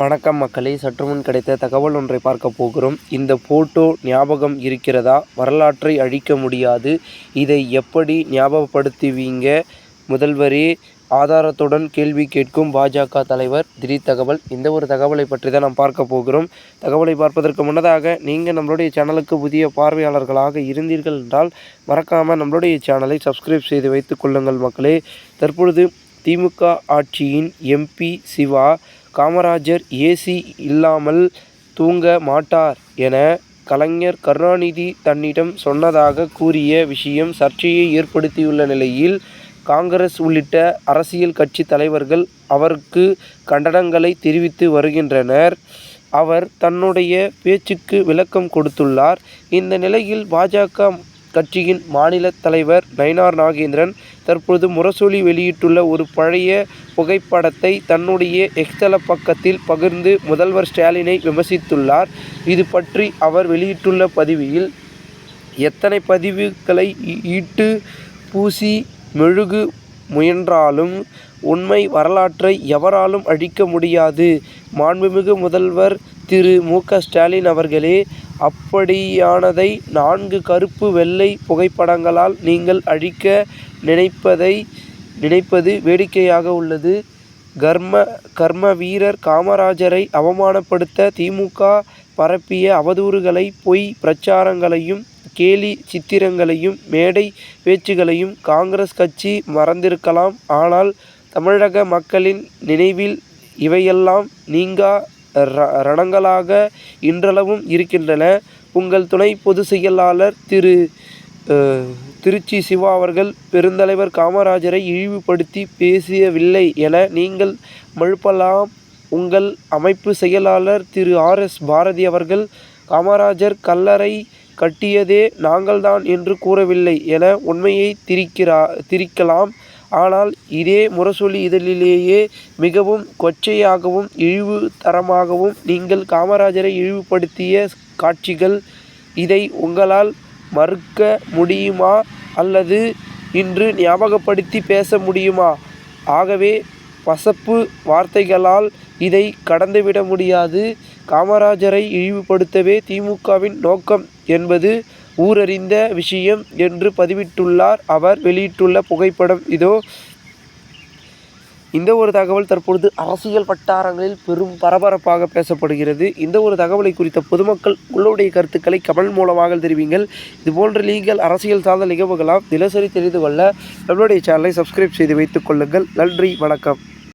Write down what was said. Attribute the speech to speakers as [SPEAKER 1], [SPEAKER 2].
[SPEAKER 1] வணக்கம் மக்களே சற்று முன் கிடைத்த தகவல் ஒன்றை பார்க்க போகிறோம். இந்த போட்டோ ஞாபகம் இருக்கிறதா? வரலாற்றை அழிக்க முடியாது. இதை எப்படி ஞாபகப்படுத்துவீங்க? முதல்வரே ஆதாரத்துடன் கேள்வி கேட்கும் பாஜக தலைவர் திடீர் தகவல். இந்த ஒரு தகவலை பற்றி தான் நாம் பார்க்க போகிறோம். தகவலை பார்ப்பதற்கு முன்னதாக நீங்கள் நம்மளுடைய சேனலுக்கு புதிய பார்வையாளர்களாக இருந்தீர்கள் என்றால் மறக்காமல் நம்மளுடைய சேனலை சப்ஸ்கிரைப் செய்து வைத்துக் கொள்ளுங்கள் மக்களே. தற்பொழுது திமுக ஆட்சியின் எம்பி சிவா காமராஜர் ஏசி இல்லாமல் தூங்க மாட்டார் என கலைஞர் கருணாநிதி தன்னிடம் சொன்னதாக கூறிய விஷயம் சர்ச்சையை ஏற்படுத்தியுள்ள நிலையில் காங்கிரஸ் உள்ளிட்ட அரசியல் கட்சி தலைவர்கள் அவருக்கு கண்டனங்களை தெரிவித்து வருகின்றனர். அவர் தன்னுடைய பேச்சுக்கு விளக்கம் கொடுத்துள்ளார். இந்த நிலையில் பாஜக கட்சியின் மாநில தலைவர் நயினார் நாகேந்திரன் தற்போது முரசொலி வெளியிட்டுள்ள ஒரு பழைய புகைப்படத்தை தன்னுடைய எக்ஸ்தல பக்கத்தில் பகிர்ந்து முதல்வர் ஸ்டாலினை விமர்சித்துள்ளார். இது பற்றி அவர் வெளியிட்டுள்ள பதிவில் எத்தனை பதிவுகளை ஈட்டு பூசி மெழுகு முயன்றாலும் உண்மை வரலாற்றை எவராலும் அழிக்க முடியாது. மாண்புமிகு முதல்வர் திரு மு க ஸ்டாலின் அவர்களே அப்படியானதை நான்கு கருப்பு வெள்ளை புகைப்படங்களால் நீங்கள் அழிக்க நினைப்பதை நினைப்பது வேடிக்கையாக உள்ளது. கர்ம கர்ம வீரர் காமராஜரை அவமானப்படுத்த திமுக பரப்பிய அவதூறுகளை பொய் பிரச்சாரங்களையும் கேலி சித்திரங்களையும் மேடை பேச்சுகளையும் காங்கிரஸ் கட்சி மறந்திருக்கலாம். ஆனால் தமிழக மக்களின் நினைவில் இவையெல்லாம் நீங்கா ரணங்களாக இன்றளவும் இருக்கின்றன. உங்கள் துணை பொதுச் செயலாளர் திரு திருச்சி சிவா அவர்கள் பெருந்தலைவர் காமராஜரை இழிவுபடுத்தி பேசியவில்லை என நீங்கள் மழுப்பலாம். உங்கள் அமைப்பு செயலாளர் திரு ஆர் எஸ் பாரதி அவர்கள் காமராஜர் கல்லறை கட்டியதே நாங்கள்தான் என்று கூறவில்லை என உண்மையை திரிக்கிறா திரிக்கலாம். ஆனால் இதே முரசொலி இதழிலேயே மிகவும் கொச்சையாகவும் இழிவு தரமாகவும் நீங்கள் காமராஜரை இழிவுபடுத்திய காட்சிகள் இதை உங்களால் மறுக்க முடியுமா? அல்லது இன்று ஞாபகப்படுத்தி பேச முடியுமா? ஆகவே பசப்பு வார்த்தைகளால் இதை கடந்துவிட முடியாது. காமராஜரை இழிவுபடுத்தவே திமுகவின் நோக்கம் என்பது ஊரறிந்த விஷயம் என்று பதிவிட்டுள்ளார். அவர் வெளியிட்டுள்ள புகைப்படம் இதோ. இந்த ஒரு தகவல் தற்பொழுது அரசியல் வட்டாரங்களில் பெரும் பரபரப்பாக பேசப்படுகிறது. இந்த ஒரு தகவலை குறித்த பொதுமக்கள் உங்களுடைய கருத்துக்களை கமல் மூலமாக தெரிவிங்கள். இதுபோன்ற நீங்கள் அரசியல் சார்ந்த நிகழ்வுகளாம் தினசரி தெரிந்து கொள்ள நம்மளுடைய சேனலை சப்ஸ்கிரைப் செய்து வைத்துக் கொள்ளுங்கள். நன்றி வணக்கம்.